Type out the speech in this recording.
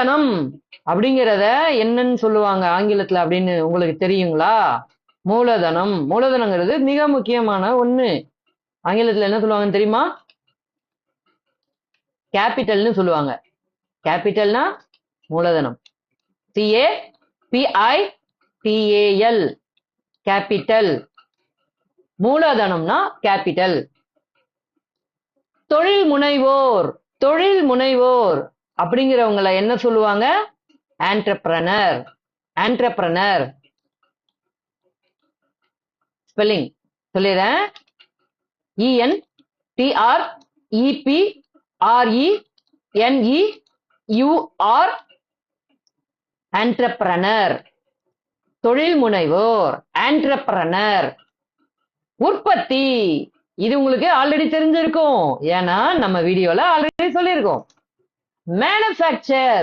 மூலதனம் அப்படிங்கிறத என்னன்னு சொல்லுவாங்க ஆங்கிலத்துல அப்படின்னு உங்களுக்கு தெரியுங்களா? மூலதனம். மூலதனங்கிறது மிக முக்கியமான ஒண்ணு. ஆங்கிலத்துல என்ன சொல்லுவாங்கன்னு தெரியுமா? கேபிட்டல்னு சொல்லுவாங்க. கேபிட்டல்னா மூலதனம். C A P I T A L capital. மூலதனம்னா capital. தொழில் முனைவோர். தொழில் முனைவோர். அப்படிங்கிறவங்கள என்ன சொல்லுவாங்க? ஆண்டர்பிரனர் ஆண்டர்பிரனர் ஸ்பெல்லிங் சொல்லிடுறேன். E N T R E P R E N E U R entrepreneur தொழில் முனைவோர் ஆண்டர்பிரனர் உற்பத்தி. இது உங்களுக்கு ஆல்ரெடி தெரிஞ்சிருக்கும். ஏன்னா நம்ம வீடியோல ஆல்ரெடி சொல்லியிருக்கோம். manufacture.